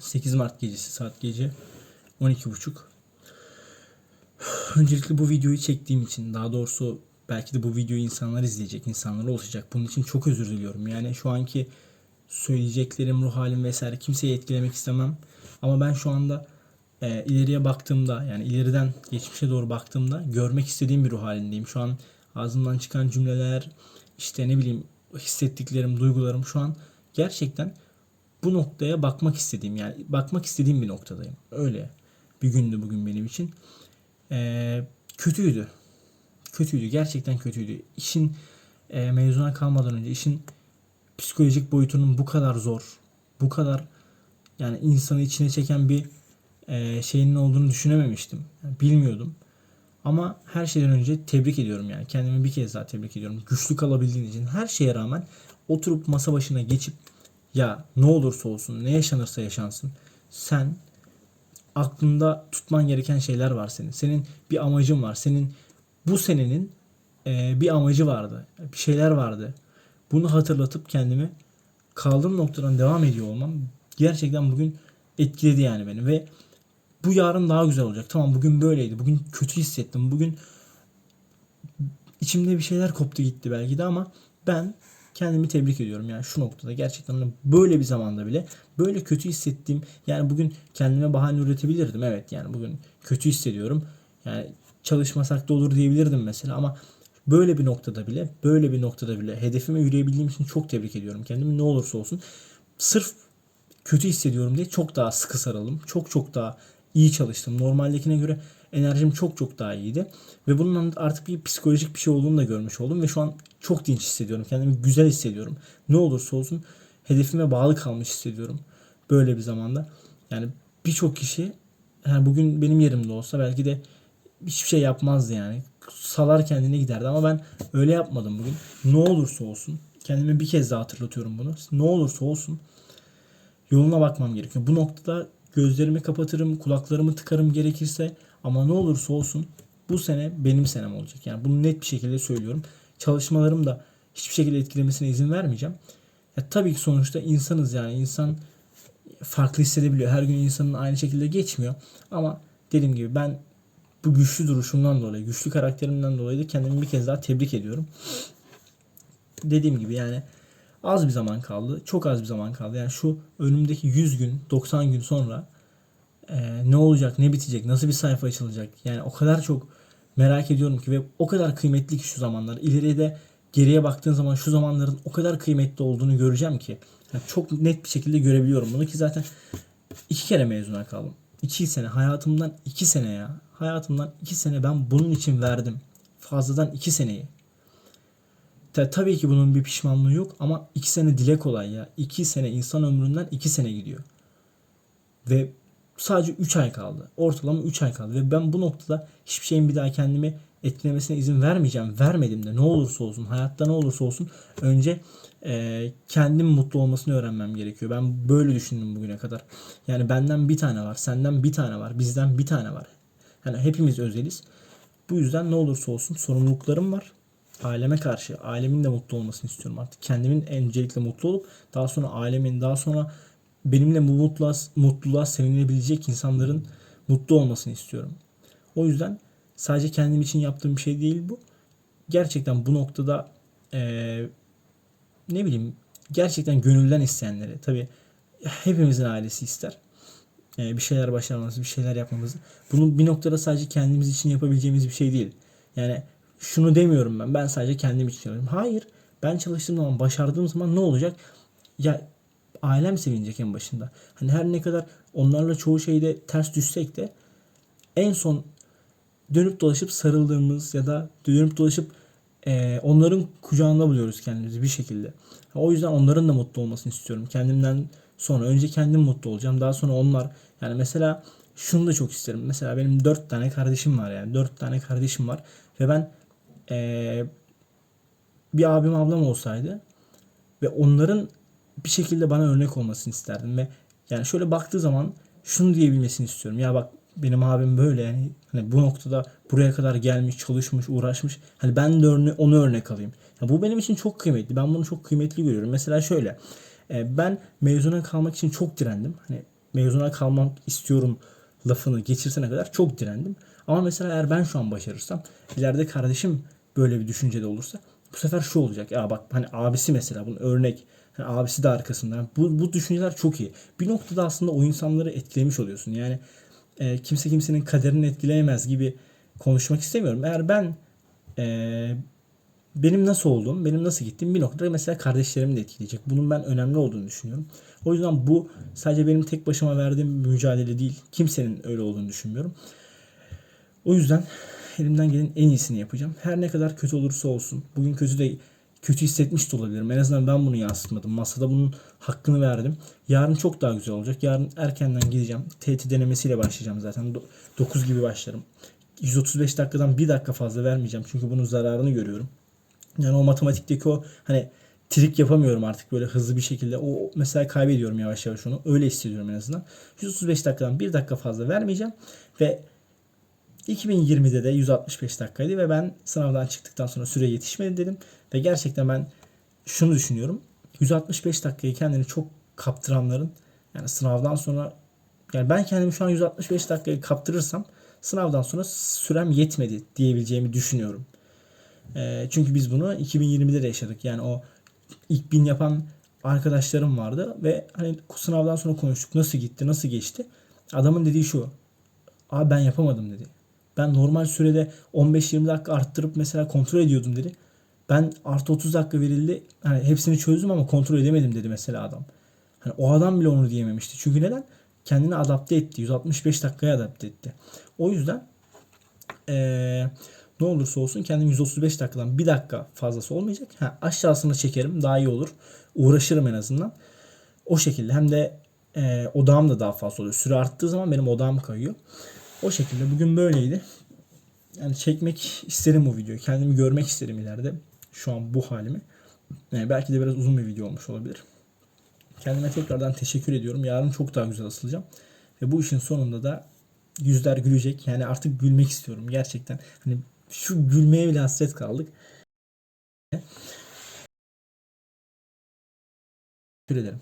8 Mart gecesi saat gece 12.30. Öncelikle bu videoyu çektiğim için daha doğrusu belki de bu videoyu insanlar izleyecek, insanlar ulaşacak. Bunun için çok özür diliyorum. Yani şu anki söyleyeceklerim, ruh halim vesaire kimseyi etkilemek istemem. Ama ben şu anda e, ileriye baktığımda yani ileriden geçmişe doğru baktığımda görmek istediğim bir ruh halindeyim. Şu an ağzımdan çıkan cümleler işte ne bileyim hissettiklerim, duygularım şu an gerçekten bu noktaya bakmak istediğim yani bakmak istediğim bir noktadayım. Öyle bir gündü bugün benim için. Ee, kötüydü. Kötüydü. Gerçekten kötüydü. İşin e, mezuna kalmadan önce işin psikolojik boyutunun bu kadar zor, bu kadar yani insanı içine çeken bir e, şeyinin olduğunu düşünememiştim. Yani bilmiyordum. Ama her şeyden önce tebrik ediyorum yani. Kendimi bir kez daha tebrik ediyorum. Güçlü kalabildiğin için her şeye rağmen oturup masa başına geçip ya ne olursa olsun, ne yaşanırsa yaşansın sen aklında tutman gereken şeyler var senin. Senin bir amacın var. Senin bu senenin e, bir amacı vardı. Bir şeyler vardı. Bunu hatırlatıp kendimi kaldığım noktadan devam ediyor olmam gerçekten bugün etkiledi yani beni ve bu yarın daha güzel olacak. Tamam bugün böyleydi. Bugün kötü hissettim. Bugün içimde bir şeyler koptu gitti belki de ama ben kendimi tebrik ediyorum. Yani şu noktada gerçekten böyle bir zamanda bile böyle kötü hissettiğim yani bugün kendime bahane üretebilirdim. Evet yani bugün kötü hissediyorum. Yani çalışmasak da olur diyebilirdim mesela ama böyle bir noktada bile böyle bir noktada bile hedefime yürüyebildiğim için çok tebrik ediyorum kendimi. Ne olursa olsun. Sırf kötü hissediyorum diye çok daha sıkı sarıldım. Çok çok daha iyi çalıştım. Normaldekine göre enerjim çok çok daha iyiydi. Ve bunun artık bir psikolojik bir şey olduğunu da görmüş oldum. Ve şu an çok dinç hissediyorum. Kendimi güzel hissediyorum. Ne olursa olsun hedefime bağlı kalmış hissediyorum. Böyle bir zamanda. Yani birçok kişi yani bugün benim yerimde olsa belki de hiçbir şey yapmazdı yani. Salar kendine giderdi ama ben öyle yapmadım bugün. Ne olursa olsun kendime bir kez daha hatırlatıyorum bunu. Ne olursa olsun yoluna bakmam gerekiyor. Bu noktada gözlerimi kapatırım, kulaklarımı tıkarım gerekirse ama ne olursa olsun bu sene benim senem olacak. Yani bunu net bir şekilde söylüyorum. Çalışmalarım da hiçbir şekilde etkilemesine izin vermeyeceğim. Ya tabii ki sonuçta insanız yani insan farklı hissedebiliyor. Her gün insanın aynı şekilde geçmiyor. Ama dediğim gibi ben bu güçlü duruşumdan dolayı, güçlü karakterimden dolayı da kendimi bir kez daha tebrik ediyorum. Dediğim gibi yani az bir zaman kaldı. Çok az bir zaman kaldı. Yani şu önümdeki 100 gün, 90 gün sonra e, ne olacak, ne bitecek, nasıl bir sayfa açılacak. Yani o kadar çok merak ediyorum ki ve o kadar kıymetli ki şu zamanlar. İleriye de geriye baktığın zaman şu zamanların o kadar kıymetli olduğunu göreceğim ki. Yani çok net bir şekilde görebiliyorum bunu ki zaten iki kere mezuna kaldım. İki sene hayatımdan iki sene ya. Hayatımdan iki sene ben bunun için verdim. Fazladan iki seneyi. Ta- tabii ki bunun bir pişmanlığı yok ama iki sene dile kolay ya. İki sene insan ömründen iki sene gidiyor. Ve sadece 3 ay kaldı. Ortalama 3 ay kaldı. Ve ben bu noktada hiçbir şeyin bir daha kendimi etkilemesine izin vermeyeceğim. Vermedim de ne olursa olsun, hayatta ne olursa olsun önce e, kendim mutlu olmasını öğrenmem gerekiyor. Ben böyle düşündüm bugüne kadar. Yani benden bir tane var, senden bir tane var, bizden bir tane var. Yani hepimiz özeliz. Bu yüzden ne olursa olsun sorumluluklarım var. Aileme karşı, ailemin de mutlu olmasını istiyorum artık. Kendimin öncelikle mutlu olup daha sonra ailemin, daha sonra benimle mutluluğa, mutluluğa sevinilebilecek insanların mutlu olmasını istiyorum. O yüzden sadece kendim için yaptığım bir şey değil bu. Gerçekten bu noktada eee, ne bileyim gerçekten gönülden isteyenleri tabi hepimizin ailesi ister. Eee, bir şeyler başarmamızı, bir şeyler yapmamızı. Bunu bir noktada sadece kendimiz için yapabileceğimiz bir şey değil. Yani şunu demiyorum ben. Ben sadece kendim için yapıyorum. Hayır. Ben çalıştığım zaman, başardığım zaman ne olacak? Ya ailem sevinecek en başında. Hani her ne kadar onlarla çoğu şeyde ters düşsek de en son dönüp dolaşıp sarıldığımız ya da dönüp dolaşıp eee, onların kucağında buluyoruz kendimizi bir şekilde. O yüzden onların da mutlu olmasını istiyorum. Kendimden sonra önce kendim mutlu olacağım. Daha sonra onlar yani mesela şunu da çok isterim. Mesela benim dört tane kardeşim var yani. Dört tane kardeşim var. Ve ben eee, bir abim ablam olsaydı ve onların bir şekilde bana örnek olmasını isterdim ve yani şöyle baktığı zaman şunu diyebilmesini istiyorum. Ya bak benim abim böyle yani hani bu noktada buraya kadar gelmiş, çalışmış, uğraşmış. Hani ben de örne onu örnek alayım. Ya bu benim için çok kıymetli. Ben bunu çok kıymetli görüyorum. Mesela şöyle. e, ben mezuna kalmak için çok direndim. Hani mezuna kalmak istiyorum lafını geçirsene kadar çok direndim. Ama mesela eğer ben şu an başarırsam ileride kardeşim böyle bir düşüncede olursa bu sefer şu olacak. Ya bak hani abisi mesela bunun örnek. Hani abisi de arkasında. Bu, bu düşünceler çok iyi. Bir noktada aslında o insanları etkilemiş oluyorsun. Yani e, kimse kimsenin kaderini etkileyemez gibi konuşmak istemiyorum. Eğer ben e, benim nasıl olduğum, benim nasıl gittiğim bir noktada mesela kardeşlerimi de etkileyecek. Bunun ben önemli olduğunu düşünüyorum. O yüzden bu sadece benim tek başıma verdiğim mücadele değil. Kimsenin öyle olduğunu düşünmüyorum. O yüzden elimden gelen en iyisini yapacağım. Her ne kadar kötü olursa olsun. Bugün kötü de kötü hissetmiş de olabilirim. En azından ben bunu yansıtmadım. Masada bunun hakkını verdim. Yarın çok daha güzel olacak. Yarın erkenden gideceğim. TET denemesiyle başlayacağım zaten. 9 gibi başlarım. 135 dakikadan 1 dakika fazla vermeyeceğim. Çünkü bunun zararını görüyorum. Yani o matematikteki o hani trik yapamıyorum artık böyle hızlı bir şekilde. O mesela kaybediyorum yavaş yavaş onu. Öyle hissediyorum en azından. 135 dakikadan 1 dakika fazla vermeyeceğim. Ve 2020'de de 165 dakikaydı ve ben sınavdan çıktıktan sonra süre yetişmedi dedim. Ve gerçekten ben şunu düşünüyorum. 165 dakikayı kendini çok kaptıranların yani sınavdan sonra yani ben kendimi şu an 165 dakikayı kaptırırsam sınavdan sonra sürem yetmedi diyebileceğimi düşünüyorum. Ee, çünkü biz bunu 2020'de de yaşadık. Yani o ilk bin yapan arkadaşlarım vardı ve hani sınavdan sonra konuştuk. Nasıl gitti, nasıl geçti? Adamın dediği şu. Abi ben yapamadım dedi. Ben normal sürede 15-20 dakika arttırıp mesela kontrol ediyordum dedi. Ben artı 30 dakika verildi. Hani hepsini çözdüm ama kontrol edemedim dedi mesela adam. Hani o adam bile onu diyememişti. Çünkü neden? Kendini adapte etti. 165 dakikaya adapte etti. O yüzden ee, ne olursa olsun kendim 135 dakikadan bir dakika fazlası olmayacak. Ha, aşağısını çekerim daha iyi olur. Uğraşırım en azından. O şekilde hem de e, odağım da daha fazla oluyor. Süre arttığı zaman benim odağım kayıyor. O şekilde bugün böyleydi. Yani çekmek isterim bu videoyu. Kendimi görmek isterim ileride. Şu an bu halimi. Yani belki de biraz uzun bir video olmuş olabilir. Kendime tekrardan teşekkür ediyorum. Yarın çok daha güzel asılacağım. Ve bu işin sonunda da yüzler gülecek. Yani artık gülmek istiyorum gerçekten. Hani şu gülmeye bile hasret kaldık. Teşekkür ederim.